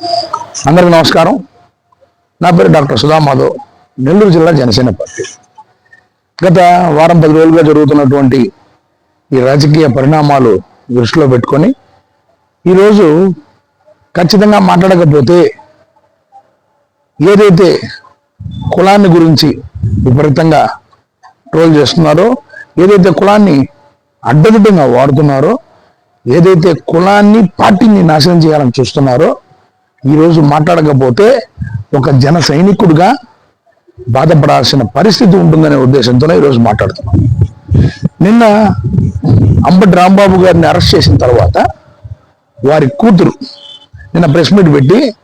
అందరికీ నమస్కారం. నా పేరు డాక్టర్ సుధా మాధవ్. నెల్లూరు జిల్లా జనసేన పార్టీ. గత వారం పది రోజులుగా జరుగుతున్నటువంటి ఈ రాజకీయ పరిణామాలు దృష్టిలో పెట్టుకొని ఈరోజు ఖచ్చితంగా మాట్లాడకపోతే ఏదైతే కులాన్ని గురించి విపరీతంగా ట్రోల్ చేస్తున్నారో ఏదైతే కులాన్ని అడ్డదిడ్డంగా వాడుతున్నారో ఏదైతే కులాన్ని పార్టీని నాశనం చేయాలని చూస్తున్నారో ఈరోజు మాట్లాడకపోతే ఒక జన సైనికుడిగా బాధపడాల్సిన పరిస్థితి ఉంటుందనే ఉద్దేశంతోనే ఈరోజు మాట్లాడుతున్నాం. నిన్న అంబటి రాంబాబు గారిని అరెస్ట్ చేసిన తర్వాత వారి కూతురు నిన్న ప్రెస్ మీట్ పెట్టి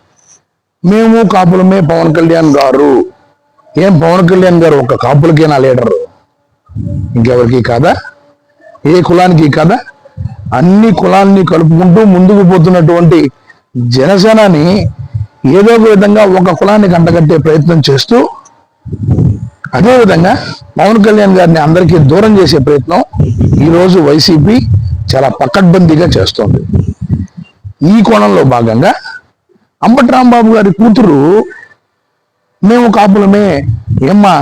మేము కాపులమే పవన్ కళ్యాణ్ గారు. ఏం పవన్ కళ్యాణ్ గారు ఒక కాపులకేనా లీడరు? ఇంకెవరికి కాదా? ఏ కులానికి కాదా? అన్ని కులాన్ని కలుపుకుంటూ ముందుకు పోతున్నటువంటి జనసేనని ఏదో ఒక విధంగా ఒక కులానికి అంటగట్టే ప్రయత్నం చేస్తూ అదేవిధంగా పవన్ కళ్యాణ్ గారిని అందరికీ దూరం చేసే ప్రయత్నం ఈరోజు వైసీపీ చాలా పకడ్బందీగా చేస్తోంది. ఈ కోణంలో భాగంగా అంబటి రాంబాబు గారి కూతురు మేము కాపులమే ఏమ్మా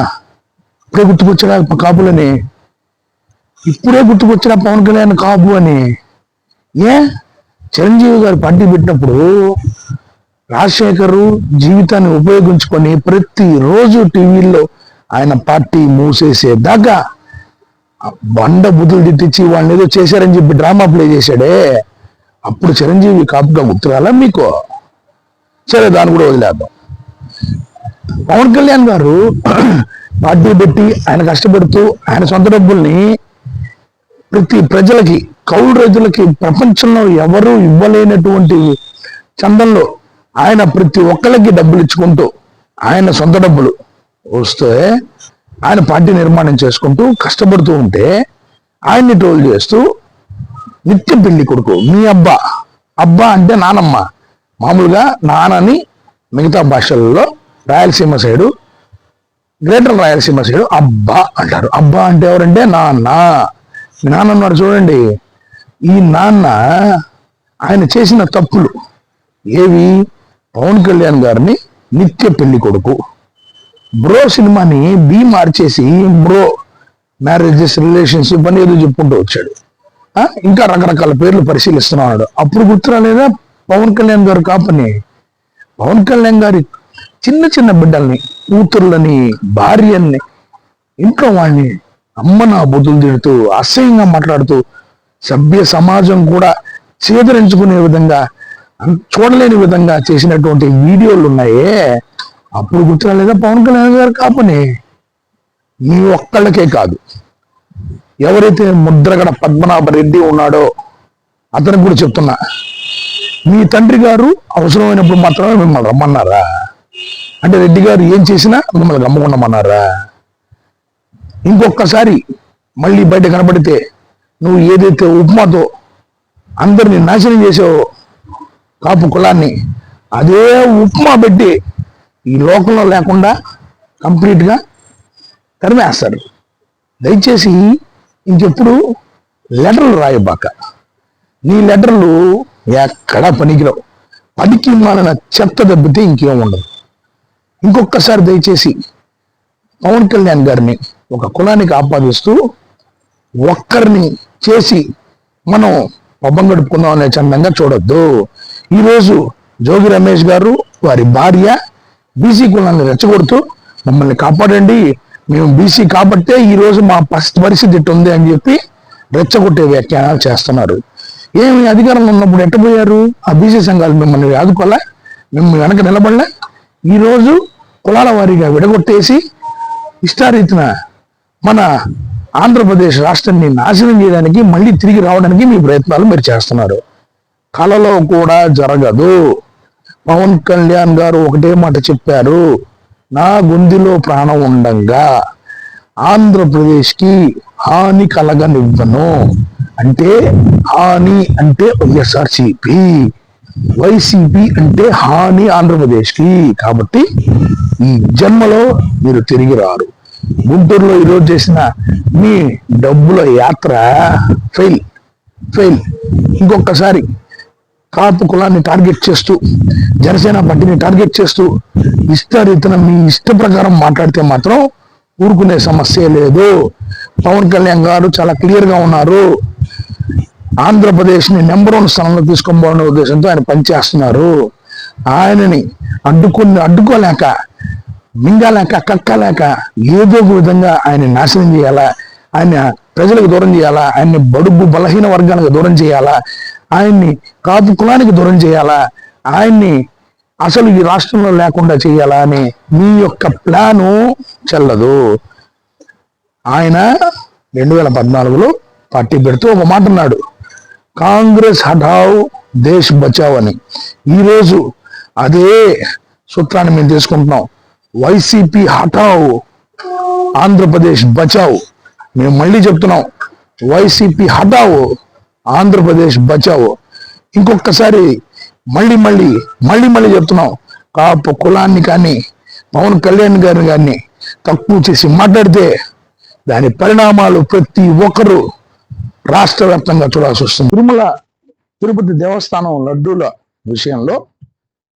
ఇప్పుడే గుర్తుకొచ్చిన కాపులని ఇప్పుడే గుర్తుకొచ్చిన పవన్ కళ్యాణ్ కాపు అని. ఏ? చిరంజీవి గారు పార్టీ పెట్టినప్పుడు రాజశేఖర్ జీవితాన్ని ఉపయోగించుకొని ప్రతిరోజు టీవీల్లో ఆయన పార్టీ మూసేసేదాకా బండ బుద్ధులు తిట్టించి వాళ్ళని ఏదో చేశారని చెప్పి డ్రామా ప్లే చేశాడే. అప్పుడు చిరంజీవి కాపుగా గుర్తురాలా మీకు? సరే దాన్ని కూడా వదిలేద్దాం. పవన్ కళ్యాణ్ గారు పార్టీ పెట్టి ఆయన కష్టపడుతూ ఆయన సొంత డబ్బుల్ని ప్రతి ప్రజలకి కౌలు రైతులకి ప్రపంచంలో ఎవరు ఇవ్వలేనటువంటి చందంలో ఆయన ప్రతి ఒక్కరికి డబ్బులు ఇచ్చుకుంటూ ఆయన సొంత డబ్బులు వస్తే ఆయన పార్టీ నిర్మాణం చేసుకుంటూ కష్టపడుతూ ఉంటే ఆయన్ని ట్రోల్ చేస్తూ నిత్య పెళ్ళి కొడుకు మీ అబ్బా. అబ్బా అంటే నానమ్మ. మామూలుగా నాన్నని మిగతా భాషలలో Rayalaseema side greater Rayalaseema side అబ్బా అంటారు. అబ్బా అంటే ఎవరంటే నాన్న. మీ నాన్న ఉన్నాడు చూడండి. ఈ నాన్న ఆయన చేసిన తప్పులు ఏవి? పవన్ కళ్యాణ్ గారిని నిత్య పెళ్ళి కొడుకు. బ్రో సినిమాని బి మార్చేసి బ్రో మ్యారేజెస్ రిలేషన్షిప్ అని ఏదో చెప్పుకుంటూ వచ్చాడు. ఆ, ఇంకా రకరకాల పేర్లు పరిశీలిస్తున్నాడు అప్పుడు గుర్తురాలేదా పవన్ కళ్యాణ్ గారు కాపని పవన్ కళ్యాణ్ గారి చిన్న చిన్న బిడ్డల్ని కూతుర్లని భార్యని ఇంట్లో వాళ్ళని అమ్మ నా బుద్ధులు తిడుతూ అసహ్యంగా మాట్లాడుతూ సభ్య సమాజం కూడా చేదరించుకునే విధంగా చూడలేని విధంగా చేసినటువంటి వీడియోలు ఉన్నాయే. అప్పుడు గుర్తురాలేదా? పవన్ కళ్యాణ్ గారు కాపని? ఈ ఒక్కళ్ళకే కాదు. ఎవరైతే ముద్రగడ పద్మనాభ రెడ్డి ఉన్నాడో అతనికి కూడా చెప్తున్నా. మీ తండ్రి గారు అవసరమైనప్పుడు మాత్రమే మిమ్మల్ని రమ్మన్నారా? అంటే రెడ్డి గారు ఏం చేసినా మిమ్మల్ని రమ్మకుండమన్నారా ఇంకొకసారి మళ్ళీ బయట కనబడితే నువ్వు ఏదైతే ఉప్మాతో అందరిని నాశనం చేసావో కాపు కులాన్ని అదే ఉప్మా పెట్టి ఈ లోకంలో లేకుండా కంప్లీట్గా తరిమేస్తారు. దయచేసి ఇంకెప్పుడు లెటర్లు రాయబాక. నీ లెటర్లు ఎక్కడా పనికిరావు. పనికి మాలిన చెత్త దెబ్బతే ఇంకేం ఉండదు. ఇంకొకసారి దయచేసి పవన్ కళ్యాణ్ గారిని ఒక కులానికి ఆపాదిస్తూ ఒక్కరిని చేసి మనం పబ్బం గడుపుకుందాం అనే చందంగా చూడొద్దు. ఈరోజు జోగి రమేష్ గారు వారి భార్య బీసీ కులాన్ని రెచ్చగొడుతూ మమ్మల్ని కాపాడండి. మేము బీసీ కాబట్టే ఈరోజు మా పరిస్థితి పరిస్థితి ఇట్టు ఉంది అని చెప్పి రెచ్చగొట్టే వ్యాఖ్యానాలు చేస్తున్నారు. ఏమి అధికారంలో ఉన్నప్పుడు ఎట్టబోయారు ఆ బీసీ సంఘాలు మిమ్మల్ని ఆదుకోలే మిమ్మల్ని వెనక నిలబడలే. ఈరోజు కులాల వారీగా విడగొట్టేసి ఇష్టారీతిన మన ఆంధ్రప్రదేశ్ రాష్ట్రాన్ని నాశనం చేయడానికి మళ్ళీ తిరిగి రావడానికి మీ ప్రయత్నాలు మీరు చేస్తున్నారు. కలలో కూడా జరగదు. పవన్ కళ్యాణ్ గారు ఒకటే మాట చెప్పారు. నా గుందిలో ప్రాణం ఉండంగా. ఆంధ్రప్రదేశ్కి హాని కలగనివ్వను. అంటే హాని అంటే వైఎస్ఆర్సిపి. వైసీపీ అంటే హాని ఆంధ్రప్రదేశ్కి. కాబట్టి ఈ జన్మలో మీరు తిరిగి రారు. గుంటూరులో ఈరోజు చేసిన మీ డబ్బుల యాత్ర ఫెయిల్ ఫెయిల్ ఇంకొకసారి కాపు కులాన్ని టార్గెట్ చేస్తూ జనసేన పార్టీని టార్గెట్ చేస్తూ ఇష్టరీతన మీ ఇష్ట ప్రకారం మాట్లాడితే మాత్రం ఊరుకునే సమస్య లేదు. పవన్ కళ్యాణ్ గారు చాలా క్లియర్గా ఉన్నారు. ఆంధ్రప్రదేశ్ని నెంబర్ వన్ స్థానంలో తీసుకోబోనే ఉద్దేశంతో ఆయన పనిచేస్తున్నారు. ఆయనని అడ్డుకుని అడ్డుకోలేక మింగలేక కక్కలేక ఏదో ఒక విధంగా ఆయన నాశనం చేయాలా? ఆయన ప్రజలకు దూరం చేయాలా? ఆయన్ని బడుగు బలహీన వర్గానికి దూరం చేయాలా? ఆయన్ని కాపు కులానికి దూరం చేయాలా? ఆయన్ని అసలు ఈ రాష్ట్రంలో లేకుండా చేయాలా అని మీ యొక్క ప్లాను చెల్లదు. ఆయన రెండు వేల పద్నాలుగులో పార్టీ పెడుతూ ఒక మాట అన్నాడు. కాంగ్రెస్ హఠావ్ దేశ్ బచావ్ అని. ఈరోజు అదే సూత్రాన్ని మేము తీసుకుంటున్నాం. వైసీపీ హఠావ్ ఆంధ్రప్రదేశ్ బచావ్. మేము మళ్ళీ చెప్తున్నాం వైసీపీ హఠావ్ ఆంధ్రప్రదేశ్ బచావ్. ఇంకొకసారి మళ్ళీ మళ్ళీ మళ్ళీ మళ్ళీ చెప్తున్నాం కాపు కులాన్ని కానీ పవన్ కళ్యాణ్ గారిని కానీ తక్కువ చేసి మాట్లాడితే దాని పరిణామాలు ప్రతి ఒక్కరూ రాష్ట్ర వ్యాప్తంగా చూడాల్సి వస్తుంది. తిరుమల తిరుపతి దేవస్థానం లడ్డూల విషయంలో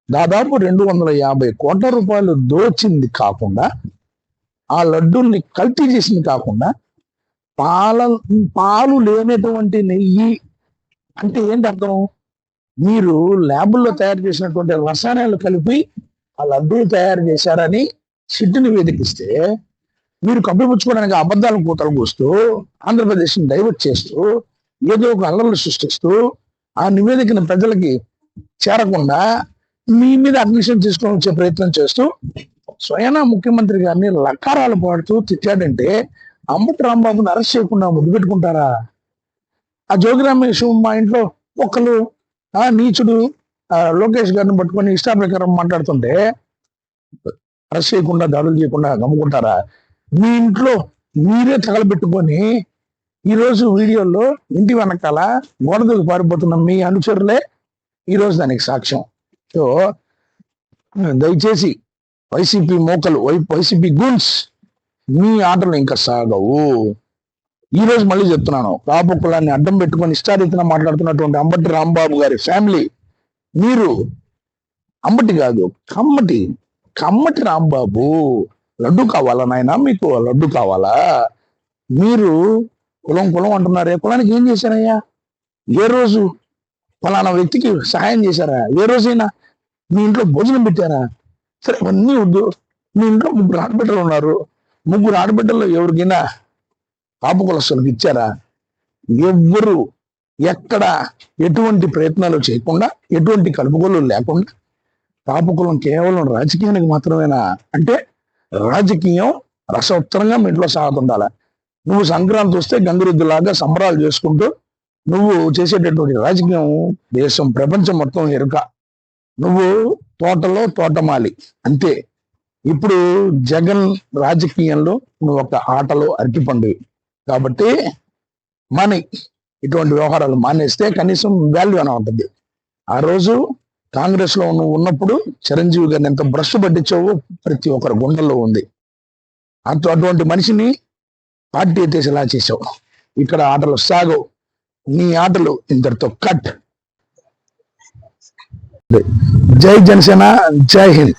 దాదాపు రెండు వందల యాభై కోట్ల రూపాయలు దోచింది కాకుండా ఆ లడ్డూల్ని కల్తీ చేసింది కాకుండా పాల పాలు లేనటువంటి నెయ్యి అంటే ఏంటి అర్థం? మీరు ల్యాబుల్లో తయారు చేసినటువంటి రసాయనాలు కలిపి ఆ లడ్డూలు తయారు చేశారని సిడ్డు వేదికిస్తే మీరు కప్పిపుచ్చుకోవడానికి అబద్ధాలు కూతలు కూస్తూ ఆంధ్రప్రదేశ్ని డైవర్ట్ చేస్తూ ఏదో ఒక అల్లర్లు సృష్టిస్తూ ఆ నివేదికను ప్రజలకి చేరకుండా మీ మీద అడ్మిషన్ తీసుకొని వచ్చే ప్రయత్నం చేస్తూ స్వయానా ముఖ్యమంత్రి గారిని లకారాలు పాడుతూ తిట్టాడంటే అంబటి రాంబాబుని అరెస్ట్ చేయకుండా ముద్దు పెట్టుకుంటారా? ఆ జోగి రమేష్ మా ఇంట్లో ఒకళ్ళు ఆ నీచుడు లోకేష్ గారిని పట్టుకొని ఇష్టా ప్రకారం మాట్లాడుతుంటే అరెస్ట్ చేయకుండా దాడులు చేయకుండా గమ్ముకుంటారా మీ ఇంట్లో మీరే తగలబెట్టుకొని ఈరోజు వీడియోలో ఇంటి వెనకాల గోడదూకి పారిపోతున్న మీ అనుచరులే ఈరోజు దానికి సాక్ష్యం. సో దయచేసి వైసీపీ మోకలు వై వైసీపీ గూన్స్ మీ ఆటలు ఇంకా సాగవు. ఈ రోజు మళ్ళీ చెప్తున్నాను కాపు కులాన్ని అడ్డం పెట్టుకొని ఇష్టారీతిన మాట్లాడుతున్నటువంటి అంబటి రాంబాబు గారి ఫ్యామిలీ మీరు అంబటి కాదు కమ్మటి కమ్మటి రాంబాబు. లడ్డు కావాలా నాయనా మీకు? లడ్డు కావాలా? మీరు కులం కులం అంటున్నారు ఏ కులానికి ఏం చేశారయ్యా? ఏ రోజు? ఫలానా వ్యక్తికి సహాయం చేశారా? ఏ రోజైనా మీ ఇంట్లో భోజనం పెట్టారా? సరే ఇవన్నీ వద్దు. మీ ఇంట్లో ముగ్గురు ఆడబిడ్డలు ఉన్నారు. ముగ్గురు ఆడబిడ్డల్లో ఎవరికైనా కాపు కులస్తులకు ఇచ్చారా? ఎవ్వరు ఎక్కడ ఎటువంటి ప్రయత్నాలు చేయకుండా ఎటువంటి కలుపుగోలు లేకుండా పాపకులం కేవలం రాజకీయానికి మాత్రమేనా? అంటే రాజకీయం రసోత్తరంగా మీ ఇంట్లో సాగుతుండాలి? నువ్వు సంక్రాంతి వస్తే గంగిరెద్దులాగా సంబరాలు చేసుకుంటూ నువ్వు చేసేటటువంటి రాజకీయం దేశం ప్రపంచం మొత్తం ఎరుక. నువ్వు తోటలో తోటమాలి. అంతే. ఇప్పుడు జగన్ రాజకీయంలో నువ్వు ఒక ఆటలో అరటిపండు. కాబట్టి మనీ ఇటువంటి వ్యవహారాలు మానేస్తే కనీసం వాల్యూ అని ఉంటుంది. ఆ రోజు కాంగ్రెస్లో నువ్వు ఉన్నప్పుడు చిరంజీవి గారిని ఎంత బ్రష్ పట్టించావో ప్రతి ఒక్కరి గుండెల్లో ఉంది. అంత అటువంటి మనిషిని పార్టీ ఎత్తేసేలా చేసావు. ఇక్కడ ఆటలు సాగవు. నీ ఆటలు ఇంతటితో కట్. జై జనసేన జై హింద్.